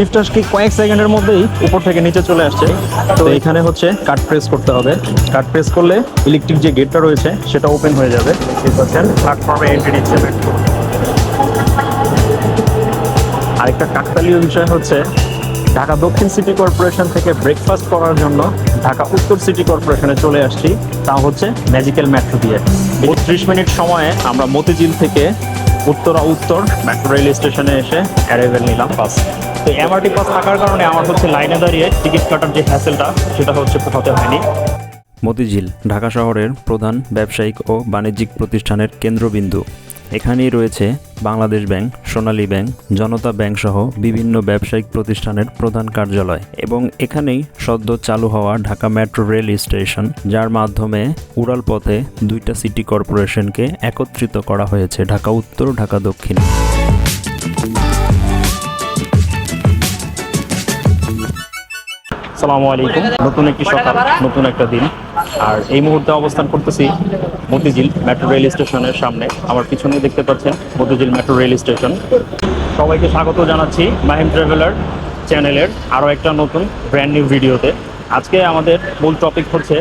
লিফটটা কি কয়েক সেকেন্ডের মধ্যেই উপর থেকে নিচে চলে আসছে। তো এখানে হচ্ছে কাট প্রেস করতে হবে। কাট প্রেস করলে ইলেকট্রিক যে গেটটা রয়েছে, সেটা ওপেন হয়ে যাবে। প্ল্যাটফর্মে এন্ট্রি নিচ্ছে আরেকটা কাকতালীয় বিষয় হচ্ছে, ঢাকা দক্ষিণ সিটি কর্পোরেশন থেকে ব্রেকফাস্ট করার জন্য ঢাকা উত্তর সিটি কর্পোরেশনে চলে আসছি। তা হচ্ছে ম্যাজিক্যাল মেট্রো দিয়ে। বত্রিশ মিনিট সময়ে আমরা মতিঝিল থেকে উত্তরা উত্তর মেট্রো রেল স্টেশনে এসে অ্যারাইভেল নিলাম। পাস তো এমআরটি পাস থাকার কারণে আমার হচ্ছে লাইনে দাঁড়িয়ে টিকিট কাটার যে হ্যাসেলটা সেটা হচ্ছে কোথাতে হয়নি। মতিঝিল ঢাকা শহরের প্রধান ব্যবসায়িক ও বাণিজ্যিক প্রতিষ্ঠানের কেন্দ্রবিন্দু। এখানেই রয়েছে Bangladesh bank, Sonali bank, Janata bank সহ বিভিন্ন ব্যবসায়িক প্রতিষ্ঠানের প্রধান কার্যালয় এবং এখানেই সদ্য চালু হওয়া ঢাকা মেট্রো রেল স্টেশন, যার মাধ্যমে উড়াল পথে দুইটা সিটি কর্পোরেশনকে একত্রিত করা হয়েছে ঢাকা উত্তর, ঢাকা দক্ষিণ। সালামু আলাইকুম। নতুন একটি সকাল, নতুন একটা দিন। আর এই মুহূর্তে অবস্থান করতেছি মতিঝিল মেট্রো রেল স্টেশনের সামনে। আমার পিছনে দেখতে পাচ্ছেন মতিঝিল মেট্রো রেল স্টেশন। সবাইকে স্বাগত জানাচ্ছি মাহিম ট্রাভেলার চ্যানেলের আরও একটা নতুন ব্র্যান্ড নিউ ভিডিওতে আজকে আমাদের মূল টপিক হচ্ছে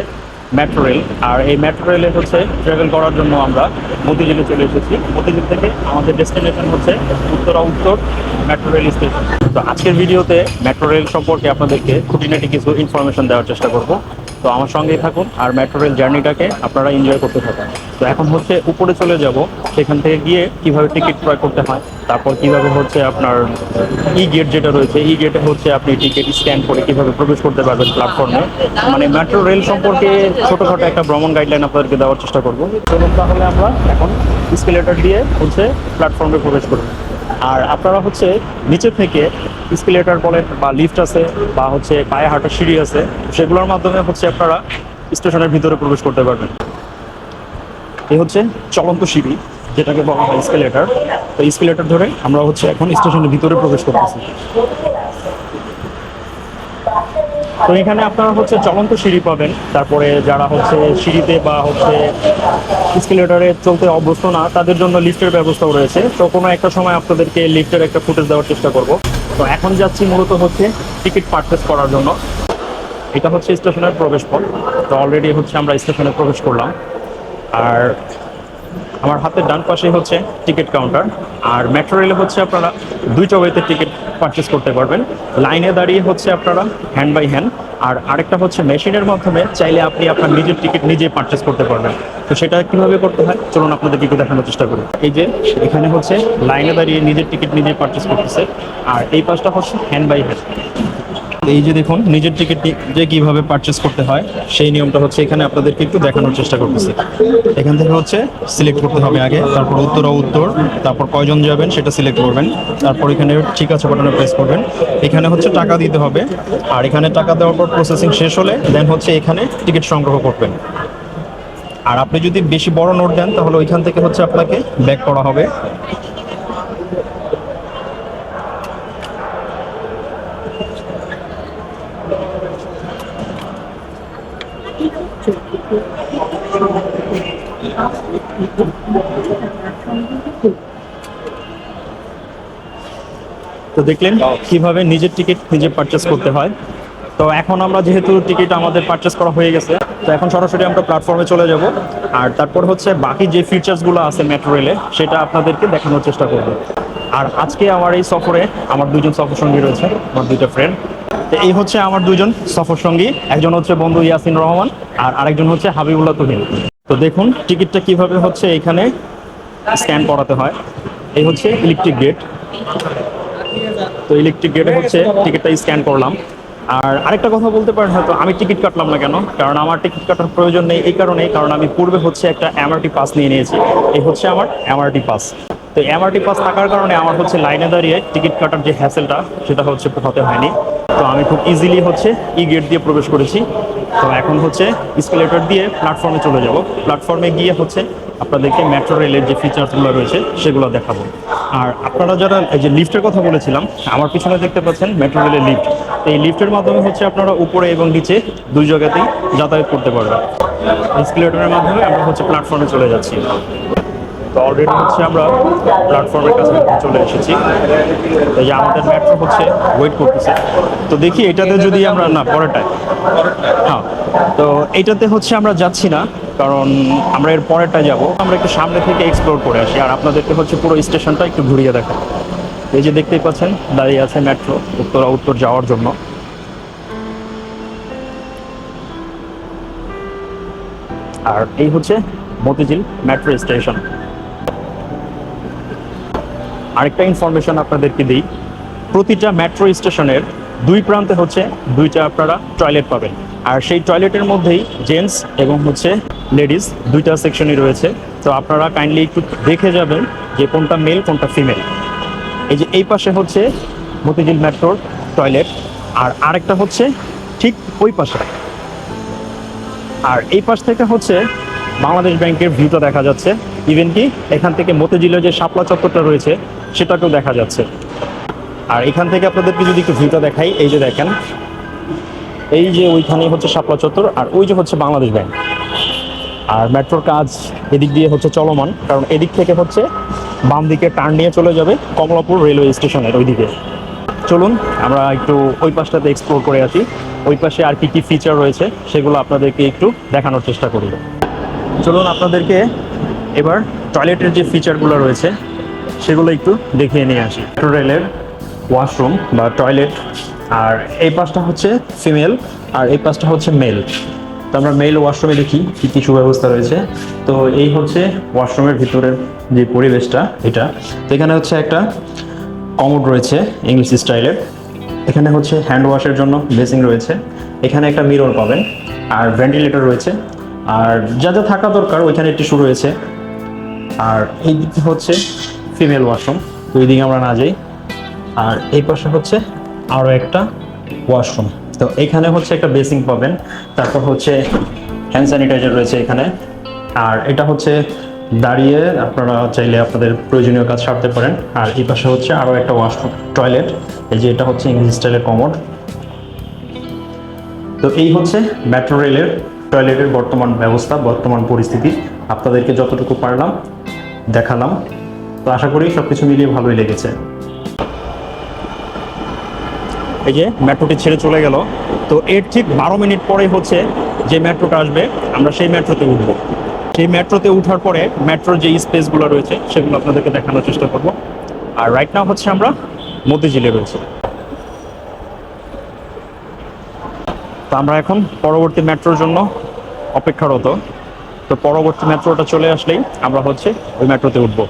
মেট্রো রেল আর এই মেট্রো রেলে হচ্ছে ট্রাভেল করার জন্য আমরা মতিঝিলে চলে এসেছি। মতিঝিল থেকে আমাদের ডেস্টিনেশন হচ্ছে উত্তরা উত্তর মেট্রো রেল স্টেশন তো আজকের ভিডিওতে মেট্রো রেল সম্পর্কে আপনাদেরকে খুঁটিনাটি কিছু ইনফরমেশন দেওয়ার চেষ্টা করব। তো আমার সঙ্গেই থাকুন আর মেট্রো রেল জার্নিটাকে আপনারা এনজয় করতে থাকুন। তো এখন হচ্ছে উপরে চলে যাব, সেখান থেকে গিয়ে কীভাবে টিকিট ক্রয় করতে হয়, তারপর কীভাবে হচ্ছে আপনার ই গেট যেটা রয়েছে ই গেটে হচ্ছে আপনি টিকিট স্ক্যান করে কীভাবে প্রবেশ করতে পারবেন প্ল্যাটফর্মে মানে মেট্রো রেল সম্পর্কে ছোটোখাটো একটা ভ্রমণ গাইডলাইন আপনাদেরকে দেওয়ার চেষ্টা করব। চলুন তাহলে আমরা এখন স্কেলেটার দিয়ে হচ্ছে প্ল্যাটফর্মে প্রবেশ করব আর আপনারা হচ্ছে নিচে থেকে স্কেলেটার বলেন বা লিফট আছে বা হচ্ছে পায়ে হাঁটার সিঁড়ি আছে, সেগুলোর মাধ্যমে হচ্ছে আপনারা স্টেশনের ভিতরে প্রবেশ করতে পারবেন। এই হচ্ছে চলন্ত সিঁড়ি, যেটাকে বলা হয় স্কেলেটার তো স্কেলেটার ধরে আমরা হচ্ছে এখন স্টেশনের ভিতরে প্রবেশ করতেছি। তো এখানে আপনারা হচ্ছে চলন্ত সিঁড়ি পাবেন। তারপরে যারা হচ্ছে সিঁড়িতে বা হচ্ছে স্কেলেটারে চলতে অভ্যস্ত না, তাদের জন্য লিফটের ব্যবস্থাও রয়েছে। তো কোনো একটা সময় আপনাদেরকে লিফটের একটা ফুটেজ দেওয়ার চেষ্টা করব। তো এখন যাচ্ছি মূলত হচ্ছে টিকিট পারচেস করার জন্য। এটা হচ্ছে স্টেশনের প্রবেশ পথ। তো অলরেডি হচ্ছে আমরা স্টেশনে প্রবেশ করলাম। আর আমার হাতের ডান পাশে হচ্ছে টিকিট কাউন্টার আর মেট্রো রেলে হচ্ছে আপনারা দুইটা ওয়েতে টিকিট পারচেস করতে পারবেন। লাইনে দাঁড়িয়ে হচ্ছে আপনারা হ্যান্ড বাই হ্যান্ড আর আরেকটা হচ্ছে মেশিনের মাধ্যমে চাইলে আপনি আপনার নিজের টিকিট নিজে পারচেস করতে পারবেন। তো সেটা কীভাবে করতে হয়? চলুন আপনাদেরকে একটু দেখানোর চেষ্টা করি। এই যে এখানে হচ্ছে লাইনে দাঁড়িয়ে নিজের টিকিট নিজে পারচেস করতেছে। আর এই পাশটা হচ্ছে হ্যান্ড বাই হ্যান্ড এই যে দেখুন, নিজের টিকিট যে কীভাবে পারচেস করতে হয়, সেই নিয়মটা হচ্ছে এখানে আপনাদেরকে একটু দেখানোর চেষ্টা করতেছি। এখান থেকে হচ্ছে সিলেক্ট করতে হবে আগে, তারপর উত্তর ও উত্তর, তারপর কয়জন যাবেন সেটা সিলেক্ট করবেন, তারপর এখানে ঠিক আছে বাটনে প্রেস করবেন। এখানে হচ্ছে টাকা দিতে হবে, আর এখানে টাকা দেওয়ার পর প্রসেসিং শেষ হলে দেন হচ্ছে এখানে টিকিট সংগ্রহ করবেন। আর আপনি যদি বেশি বড় নোট দেন, তাহলে ওইখান থেকে হচ্ছে আপনাকে ব্যাক করা হবে। তো দেখলেন কীভাবে নিজের টিকিট নিজে পারচেস করতে হয়। তো এখন আমরা যেহেতু টিকিট আমাদের পারচেস করা হয়ে গেছে, তো এখন সরাসরি আমরা প্ল্যাটফর্মে চলে যাব। আর তারপর হচ্ছে বাকি যে ফিচার্সগুলো আছে মেট্রো রেলে সেটা আপনাদেরকে দেখানোর চেষ্টা করব। আর আজকে আমার এই সফরে আমার দুজন সফর সঙ্গী রয়েছে, আমার দুইটা ফ্রেন্ড তো এই হচ্ছে আমার দুজন সফর সঙ্গী একজন হচ্ছে বন্ধু ইয়াসিন রহমান আর আরেকজন হচ্ছে হাবিবুল্লাহ তুহিন। তো দেখুন, টিকিটটা কীভাবে হচ্ছে এখানে স্ক্যান করাতে হয়। এই হচ্ছে ইলেকট্রিক গেট। তো ইলেকট্রিক গেটে হচ্ছে টিকিটটা স্ক্যান করলাম। আর আরেকটা কথা বলতে পারেন, হয়তো আমি টিকিট কাটলাম না কেন? কারণ আমার টিকিট কাটার প্রয়োজন নেই এই কারণেই কারণ আমি পূর্বে হচ্ছে একটা এমআরটি পাস নিয়ে নিয়েছি। এই হচ্ছে আমার এমআরটি পাস। তো এমআরটি পাস থাকার কারণে আমার হচ্ছে লাইনে দাঁড়িয়ে টিকিট কাটার যে হ্যাসেলটা সেটা হচ্ছে পোহাতে হয়নি। আমি খুব ইজিলি হচ্ছে ই গেট দিয়ে প্রবেশ করেছি। তো এখন হচ্ছে স্কেলেটর দিয়ে প্ল্যাটফর্মে চলে যাব। প্ল্যাটফর্মে গিয়ে হচ্ছে আপনাদেরকে মেট্রো রেলের যে ফিচার্সগুলো রয়েছে, সেগুলো দেখাবো। আর আপনারা যারা এই যে লিফটের কথা বলেছিলাম, আমার পিছনে দেখতে পাচ্ছেন মেট্রো রেলের লিফট এই লিফটের মাধ্যমে হচ্ছে আপনারা উপরে এবং নিচে দুই জায়গাতেই যাতায়াত করতে পারবেন। স্কেলেটরের মাধ্যমে আমরা হচ্ছে প্ল্যাটফর্মে চলে যাচ্ছি। তো অলরেডি হচ্ছে আমরা প্ল্যাটফর্মের কাছে চলে এসেছি। এই আমাদের মেট্রো হচ্ছে ওয়েট করতেছে। তো দেখি এটাতে যদি আমরা না, পরেরটায়। হ্যাঁ তো এটাতে হচ্ছে আমরা যাচ্ছি না, কারণ আমরা এর পরেরটা যাব। আমরা একটু সামনে থেকে এক্সপ্লোর করে আসি। আর আপনাদেরকে হচ্ছে পুরো স্টেশনটা একটু ঘুরিয়ে দেখাই। এই যে দেখতেই পাচ্ছেন, দাঁড়িয়ে আছে মেট্রো উত্তরা উত্তর যাওয়ার জন্য। আর এই হচ্ছে মতিঝিল মেট্রো স্টেশন আরেকটা ইনফরমেশন আপনাদেরকে দিই। প্রতিটা মেট্রো স্টেশনের দুই প্রান্তে হচ্ছে দুইটা আপনারা টয়লেট পাবেন। আর সেই টয়লেটের মধ্যেই জেন্টস এবং হচ্ছে লেডিস দুইটা সেকশনই রয়েছে। তো আপনারা কাইন্ডলি একটু দেখে যাবেন যে কোনটা মেল কোনটা ফিমেল এই যে এই পাশে হচ্ছে মতিঝিল মেট্রোর টয়লেট আর আরেকটা হচ্ছে ঠিক ওই পাশে। আর এই পাশ থেকে হচ্ছে বাংলাদেশ ব্যাংকের ভিউটা দেখা যাচ্ছে। ইভেন কি এখান থেকে মতিঝিলের যে শাপলা চত্বরটা রয়েছে সেটাকেও দেখা যাচ্ছে। আর এখান থেকে আপনাদেরকে যদি একটু ভিউটা দেখাই, এই যে দেখেন, এই যে ওইখানে হচ্ছে শাপলা চত্বর আর ওই যে হচ্ছে বাংলাদেশ ব্যাংক। আর মেট্রোর কাজ এদিক দিয়ে হচ্ছে চলমান, কারণ এদিক থেকে হচ্ছে বাম দিকে টার্ন নিয়ে চলে যাবে কমলাপুর রেলওয়ে স্টেশনের ওইদিকে। চলুন, আমরা একটু ওই পাশটাতে এক্সপ্লোর করে আসি। ওই পাশে আর কি কি ফিচার রয়েছে, সেগুলো আপনাদেরকে একটু দেখানোর চেষ্টা করি। চলুন, আপনাদেরকে এবার টয়লেটের যে ফিচারগুলো রয়েছে সেগুলো একটু দেখিয়ে নিয়ে আসি। মেট্রো রেলের ওয়াশরুম বা টয়লেট আর এই পাশটা হচ্ছে ফিমেল আর এই পাশটা হচ্ছে মেল তো আমরা মেল ওয়াশরুমে দেখি কী কী সুব্যবস্থা রয়েছে। তো এই হচ্ছে ওয়াশরুমের ভিতরের যে পরিবেশটা, এটা। তো এখানে হচ্ছে একটা কমোড রয়েছে ইংলিশ স্টাইলের এখানে হচ্ছে হ্যান্ড ওয়াশের জন্য বেসিং রয়েছে। এখানে একটা মিরর পাবেন আর ভেন্টিলেটর রয়েছে। আর যা যা থাকা দরকার, ওইখানে টিস্যু রয়েছে। আর এই দিকে হচ্ছে ফিমেল ওয়াশরুম তো ওই দিকে আমরা না যাই। আর এই পাশে হচ্ছে আরও একটা ওয়াশরুম তো এখানে হচ্ছে একটা বেসিং পাবেন, তারপর হচ্ছে হ্যান্ড স্যানিটাইজার রয়েছে এখানে। আর এটা হচ্ছে দাঁড়িয়ে আপনারা চাইলে আপনাদের প্রয়োজনীয় কাজ সারতে পারেন। আর এই পাশে হচ্ছে আরও একটা ওয়াশরুম টয়লেট এই যে এটা হচ্ছে ইংলিশ স্টাইলের কমোড তো এই হচ্ছে মেট্রো রেলের টয়লেটের বর্তমান ব্যবস্থা, বর্তমান পরিস্থিতি। আপনাদেরকে যতটুকু পারলাম, দেখালাম। তো আশা করি সব কিছু মিলিয়ে ভালোই লেগেছে। এই যে মেট্রোটি ছেড়ে চলে গেল, তো এর ঠিক বারো মিনিট পরেই হচ্ছে যে মেট্রোটা আসবে, আমরা সেই মেট্রোতে উঠবো। সেই মেট্রোতে উঠার পরে মেট্রোর যে স্পেসগুলো রয়েছে, সেগুলো আপনাদেরকে দেখানোর চেষ্টা করব। আর রাইট নাও হচ্ছে আমরা মতিঝিলে রয়েছে। তো আমরা এখন পরবর্তী মেট্রোর জন্য অপেক্ষারত। তো পরবর্তী মেট্রোটা চলে আসলেই আমরা হচ্ছে ওই মেট্রোতে উঠবো।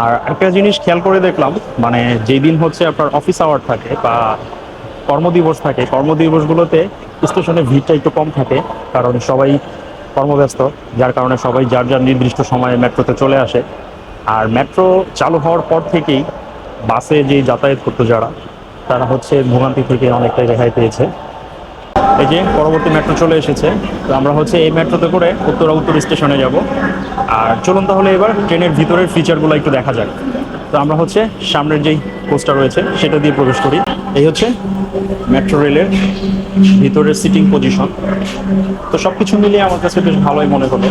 আর একটা জিনিস খেয়াল করে দেখলাম মানে যেই দিন হচ্ছে আপনার অফিস আওয়ার থাকে বা কর্মদিবস থাকে, কর্মদিবসগুলোতে স্টেশনে ভিড়টা একটু কম থাকে, কারণ সবাই কর্মব্যস্ত, যার কারণে সবাই যার যার নির্দিষ্ট সময়ে মেট্রোতে চলে আসে। আর মেট্রো চালু হওয়ার পর থেকেই বাসে যে যাতায়াত করতো যারা, তারা হচ্ছে ভোগান্তি থেকে অনেকটাই রেহাই পেয়েছে। এই যে পরবর্তী মেট্রো চলে এসেছে তো আমরা হচ্ছে এই মেট্রোতে করে উত্তরা উত্তর স্টেশনে যাব। আর চলুন তাহলে এবার ট্রেনের ভিতরের ফিচারগুলো একটু দেখা যাক। তো আমরা হচ্ছে সামনের যেই কোচটা রয়েছে সেটা দিয়ে প্রবেশ করি। এই হচ্ছে মেট্রো রেলের ভিতরের সিটিং পজিশন তো সব কিছু মিলিয়ে আমার কাছে বেশ ভালোই মনে হলো।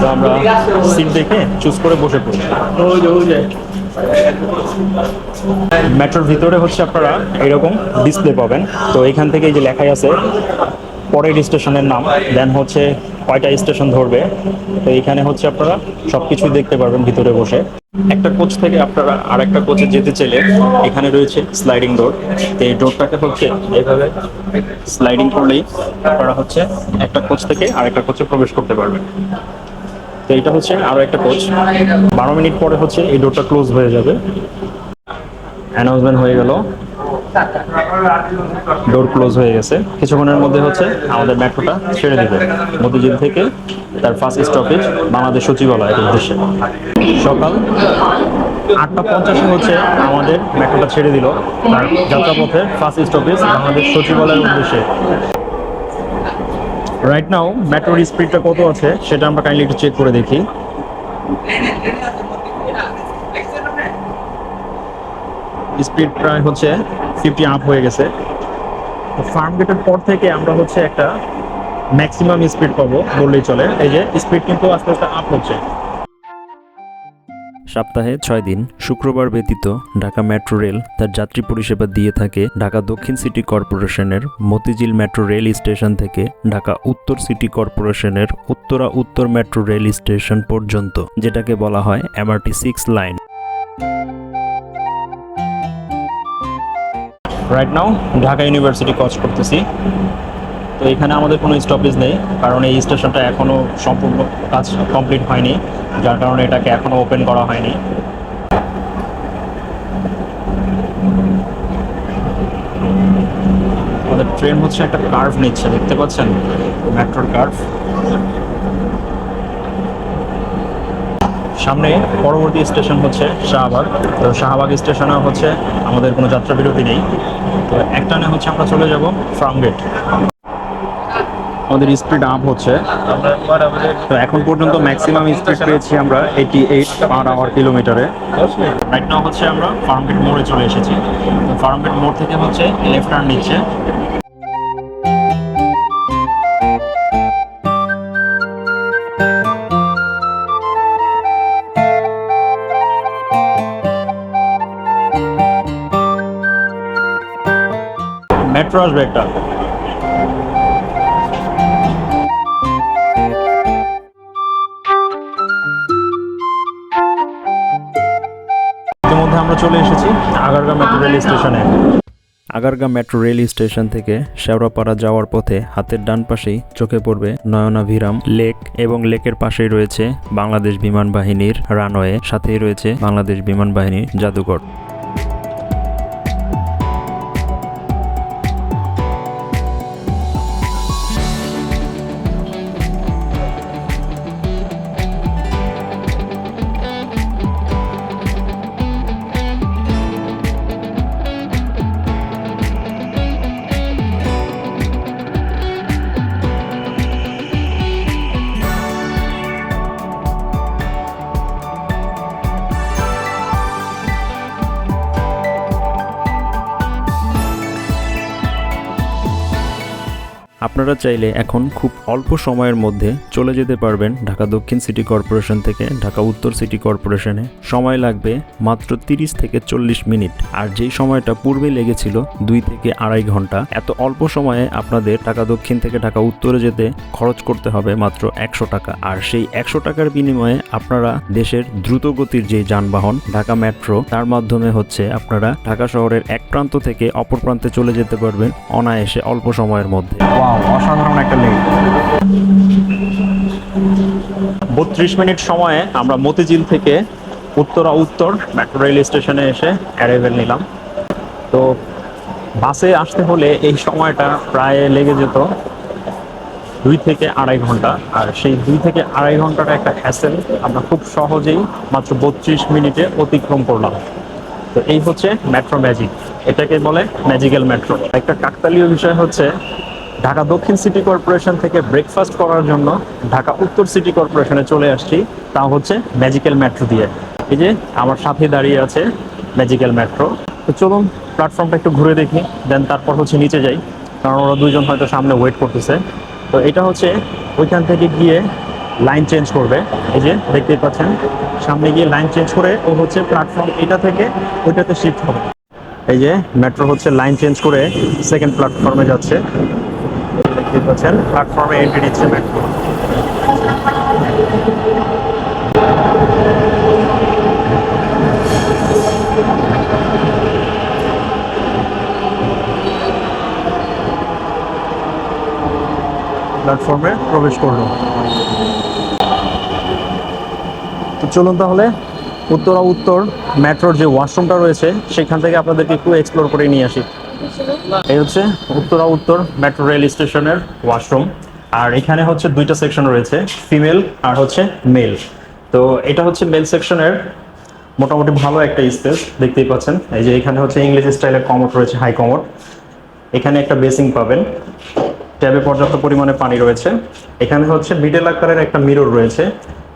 তো আমরা সিট দেখে চুজ করে বসে পড়ি। মেট্রোর ভিতরে হচ্ছে আপনারা এরকম ডিসপ্লে পাবেন। তো এখান থেকে যে লেখাই আছে, পরের স্টেশনের নাম দেন হচ্ছে কয়টা স্টেশন ধরবে। তো এখানে হচ্ছে আপনারা সব কিছুই দেখতে পারবেন ভিতরে বসে। একটা কোচ থেকে আপনারা আর একটা কোচে যেতে চাইলে এখানে রয়েছে স্লাইডিং ডোর তো এই ডোরটাকে হচ্ছে এইভাবে স্লাইডিং করলেই আপনারা হচ্ছে একটা কোচ থেকে আরেকটা কোচে প্রবেশ করতে পারবেন। তো এটা হচ্ছে আরও একটা কোচ বারো মিনিট পরে হচ্ছে এই ডোরটা ক্লোজ হয়ে যাবে। অ্যানাউন্সমেন্ট হয়ে গেল। ডোর ক্লোজ হয়ে গেছে। কিছুক্ষণের মধ্যে হচ্ছে আমাদের মেট্রোটা ছেড়ে দিবে। মতিঝিল থেকে তার ফার্স্ট স্টপেজ বাংলাদেশ সচিবালয়ের উদ্দেশ্যে। সকাল আটটা পঞ্চাশে হচ্ছে আমাদের মেট্রোটা ছেড়ে দিল। তার যাত্রাপথের ফার্স্ট স্টপেজ বাংলাদেশ সচিবালয়ের উদ্দেশ্যে। রাইট নাও মেট্রোর স্পিডটা কত আছে সেটা আমরা কাইন্ডলি একটু চেক করে দেখি। স্পিড প্রায় হচ্ছে ফিফটি আপ হয়ে গেছে। ফার্ম গেটের পর থেকে আমরা হচ্ছে একটা ম্যাক্সিমাম স্পিড পাবো, বললেই চলে। এই যে স্পিড কিন্তু আস্তে আস্তে আপ হচ্ছে। সপ্তাহে ছয় দিন শুক্রবার ব্যতীত ঢাকা মেট্রো রেল তার যাত্রী পরিষেবা দিয়ে থাকে ঢাকা দক্ষিণ সিটি কর্পোরেশনের মতিঝিল মেট্রো রেল স্টেশন থেকে ঢাকা উত্তর সিটি কর্পোরেশনের উত্তরা উত্তর মেট্রো রেল স্টেশন পর্যন্ত, যেটাকে বলা হয় MRT six line. Right now Dhaka university কচ করতেছি। তো এখানে আমাদের কোনো স্টপেজ নেই, কারণ এই স্টেশনটা এখনও সম্পূর্ণ কাজ কমপ্লিট হয়নি, যার কারণে এটাকে এখনও ওপেন করা হয়নি। আমাদের ট্রেন হচ্ছে একটা কার্ভ নিচ্ছে, দেখতে পাচ্ছেন? মেট্রোর কার্ভ সামনে পরবর্তী স্টেশন হচ্ছে শাহবাগ। তো শাহবাগ স্টেশনে হচ্ছে আমাদের কোনো যাত্রা বিরতি নেই। তো একটানে হচ্ছে আমরা চলে যাব ফার্মগেট আমাদের স্পিড আপ হচ্ছে। তো এখন পর্যন্ত ম্যাক্সিমাম স্পিড পেয়েছি আমরা এইটি এইট পার আওয়ার কিলোমিটারে হচ্ছে আমরা ফার্মগেট মোড়ে চলে এসেছি। ফার্মগেট মোড় থেকে হচ্ছে লেফট টার্ন নিচ্ছে। মেট্রো আসবে একটা। রেল স্টেশনে। আগারগা মেট্রো রেল স্টেশন থেকে শেওড়াপাড়া যাওয়ার পথে হাতের ডান পাশেই চোখে পড়বে নয়নাভিরাম লেক এবং লেকের পাশেই রয়েছে বাংলাদেশ বিমান বাহিনীর রানওয়ে, সাথেই রয়েছে বাংলাদেশ বিমান বাহিনীর জাদুঘর। আপনারা চাইলে এখন খুব অল্প সময়ের মধ্যে চলে যেতে পারবেন ঢাকা দক্ষিণ সিটি কর্পোরেশন থেকে ঢাকা উত্তর সিটি কর্পোরেশনে। সময় লাগবে মাত্র 30 থেকে চল্লিশ মিনিট। আর যেই সময়টা পূর্বে লেগেছিল দুই থেকে আড়াই ঘণ্টা, এত অল্প সময়ে আপনাদের ঢাকা দক্ষিণ থেকে ঢাকা উত্তরে যেতে খরচ করতে হবে মাত্র একশো টাকা। আর সেই একশো টাকার বিনিময়ে আপনারা দেশের দ্রুতগতির যে যানবাহন, ঢাকা মেট্রো, তার মাধ্যমে হচ্ছে আপনারা ঢাকা শহরের এক প্রান্ত থেকে অপর প্রান্তে চলে যেতে পারবেন অনায়াসে অল্প সময়ের মধ্যে। অসাধারণ একটা লেক বত্রিশ মিনিট সময়ে আমরা মতিঝিল থেকে উত্তরা উত্তর মেট্রো রেল স্টেশনে এসে অ্যারাইভেল নিলাম। তো বাসে আসতে হলে এই সময়টা প্রায় লেগে যেত দুই থেকে আড়াই ঘণ্টা। আর সেই দুই থেকে আড়াই ঘন্টাটা একটা হ্যাসেল আমরা খুব সহজেই মাত্র বত্রিশ মিনিটে অতিক্রম করলাম। তো এই হচ্ছে মেট্রো ম্যাজিক এটাকে বলে ম্যাজিক্যাল মেট্রো একটা কাকতালীয় বিষয় হচ্ছে ঢাকা দক্ষিণ সিটি কর্পোরেশন থেকে ব্রেকফাস্ট করার জন্য ঢাকা উত্তর সিটি কর্পোরেশনে চলে আসছি। তা হচ্ছে ম্যাজিক্যাল মেট্রো দিয়ে। এই যে আমার সাথে দাঁড়িয়ে আছে ম্যাজিক্যাল মেট্রো তো চলুন প্ল্যাটফর্মটা একটু ঘুরে দেখি দেন তারপর হচ্ছে নিচে যাই, কারণ ওরা দুজন হয়তো সামনে ওয়েট করতেছে। তো এটা হচ্ছে ওইখান থেকে গিয়ে লাইন চেঞ্জ করবে। এই যে দেখতেই পাচ্ছেন, সামনে গিয়ে লাইন চেঞ্জ করে ও হচ্ছে প্ল্যাটফর্ম এটা থেকে ওইটাতে শিফট হবে। এই যে মেট্রো হচ্ছে লাইন চেঞ্জ করে সেকেন্ড প্ল্যাটফর্মে যাচ্ছে। পাচ্ছেন প্ল্যাটফর্মে এন্ট্রি নিচ্ছে মেট্রো প্ল্যাটফর্মে প্রবেশ করল তো চলুন তাহলে, উত্তরা উত্তর মেট্রোর যে ওয়াশরুমটা রয়েছে, সেখান থেকে আপনাদেরকে একটু এক্সপ্লোর করে নিয়ে আসি। এই হচ্ছে উত্তরা উত্তর মেট্রো রেল স্টেশনের ওয়াশরুম আর এখানে হচ্ছে দুইটা সেকশন রয়েছে ফিমেল আর হচ্ছে মেল তো এটা হচ্ছে মেল সেকশনের মোটামুটি ভালো একটা স্পেস দেখতেই পাচ্ছেন। এই যে এখানে হচ্ছে ইংলিশ স্টাইলের কমোড রয়েছে হাই কমোড এখানে একটা বেসিং পাবেন। ট্যাবে পর্যাপ্ত পরিমাণে পানি রয়েছে। এখানে হচ্ছে মিডল আকারের একটা মিরর রয়েছে।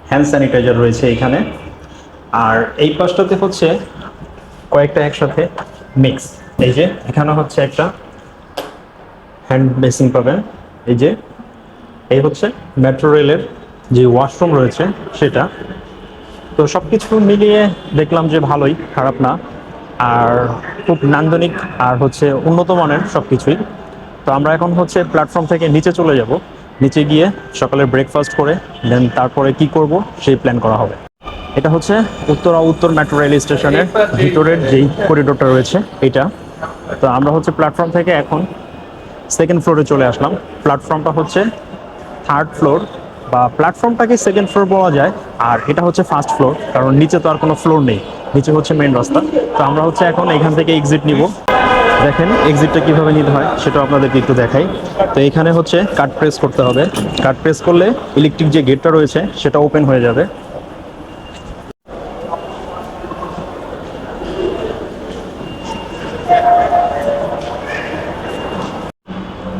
হ্যান্ড স্যানিটাইজার রয়েছে এখানে। আর এই পাশটাতে হচ্ছে কয়েকটা একসাথে মিক্স এই যে, এখানে হচ্ছে একটা হ্যান্ড বেসিং পাবেন। এই যে, এই হচ্ছে মেট্রো রেলের যে ওয়াশরুম রয়েছে, সেটা। তো সব কিছু মিলিয়ে দেখলাম যে ভালোই, খারাপ না। আর খুব নান্দনিক আর হচ্ছে উন্নত মানের সব কিছুই তো আমরা এখন হচ্ছে প্ল্যাটফর্ম থেকে নিচে চলে যাব। নিচে গিয়ে সকালে ব্রেকফাস্ট করে দেন তারপরে কি করব, সেই প্ল্যান করা হবে। এটা হচ্ছে উত্তরা উত্তর মেট্রো রেল স্টেশনের ভিতরের যেই করিডোরটা রয়েছে, এটা। তো আমরা হচ্ছে প্ল্যাটফর্ম থেকে এখন সেকেন্ড ফ্লোরে চলে আসলাম। প্ল্যাটফর্মটা হচ্ছে থার্ড ফ্লোর বা প্ল্যাটফর্মটাকে সেকেন্ড ফ্লোর বলা যায়, আর এটা হচ্ছে ফার্স্ট ফ্লোর কারণ নিচে তো আর কোনো ফ্লোর নেই, নিচে হচ্ছে মেন রাস্তা। তো আমরা হচ্ছে এখন এখান থেকে এক্সিট নিব। দেখেন এক্সিটটা কীভাবে নিতে হয় সেটা আপনাদেরকে একটু দেখাই। তো এখানে হচ্ছে কাট প্রেস করতে হবে। কাট প্রেস করলে ইলেকট্রিক যে গেটটা রয়েছে, সেটা ওপেন হয়ে যাবে।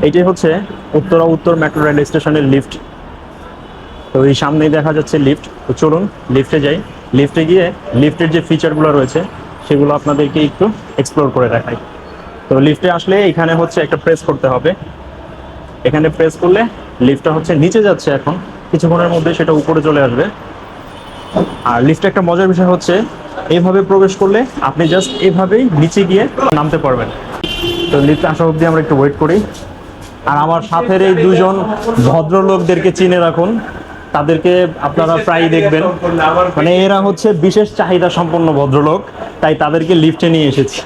এইটাই হচ্ছে উত্তরা উত্তর মেট্রো রেল স্টেশনের লিফট তো এই সামনেই দেখা যাচ্ছে লিফট তো চলুন লিফটে যাই। লিফটে গিয়ে লিফটের যে ফিচারগুলো রয়েছে, সেগুলো আপনাদেরকে একটু এক্সপ্লোর করে দেখাই। তো লিফটে আসলে এখানে হচ্ছে একটা প্রেস করতে হবে। এখানে প্রেস করলে লিফটটা হচ্ছে নিচে যাচ্ছে এখন। কিছুক্ষণের মধ্যে সেটা উপরে চলে আসবে। আর লিফটে একটা মজার বিষয় হচ্ছে এইভাবে প্রবেশ করলে আপনি জাস্ট এইভাবেই নিচে গিয়ে নামতে পারবেন। তো লিফটে আসা অবধি আমরা একটু ওয়েট করি। আর আমার সাথের এই দুজন ভদ্রলোকদেরকে চিনে রাখুন। তাদেরকে আপনারা প্রায়ই দেখবেন। মানে এরা হচ্ছে বিশেষ চাহিদা সম্পন্ন ভদ্রলোক, তাই তাদেরকে লিফটে নিয়ে এসেছি।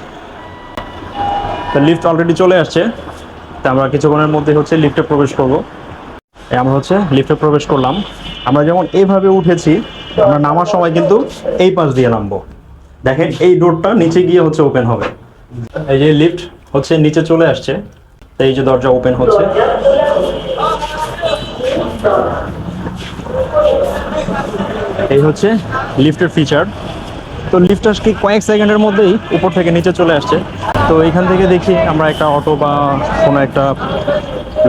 তো লিফট অলরেডি চলে আসছে। তা আমরা কিছুক্ষণের মধ্যে হচ্ছে লিফটে প্রবেশ করব। আমরা হচ্ছে লিফটে প্রবেশ করলাম। আমরা যেমন এইভাবে উঠেছি, আমরা নামার সময় কিন্তু এই পাশ দিয়ে নামবো। দেখেন এই ডোরটা নিচে গিয়ে হচ্ছে ওপেন হবে। এই যে লিফট হচ্ছে নিচে চলে আসছে। এই যে দরজা ওপেন হচ্ছে। এই হচ্ছে লিফটের ফিচার তো লিফট আজকে কয়েক সেকেন্ডের মধ্যেই উপর থেকে নিচে চলে আসছে। তো এখান থেকে দেখি আমরা একটা অটো বা কোনো একটা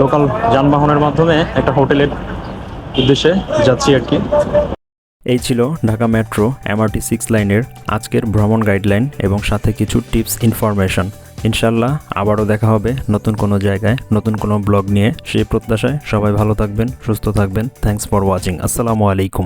লোকাল যানবাহনের মাধ্যমে একটা হোটেলের উদ্দেশ্যে যাচ্ছি আর কি। এই ছিল ঢাকা মেট্রো এমআরটি সিক্স লাইনের আজকের ভ্রমণ গাইডলাইন এবং সাথে কিছু টিপস ইনফরমেশন ইনশাল্লাহ আবারও দেখা হবে নতুন কোনো জায়গায়, নতুন কোনো ব্লগ নিয়ে। সেই প্রত্যাশায় সবাই ভালো থাকবেন, সুস্থ থাকবেন। থ্যাংকস ফর ওয়াচিং আসসালামু আলাইকুম।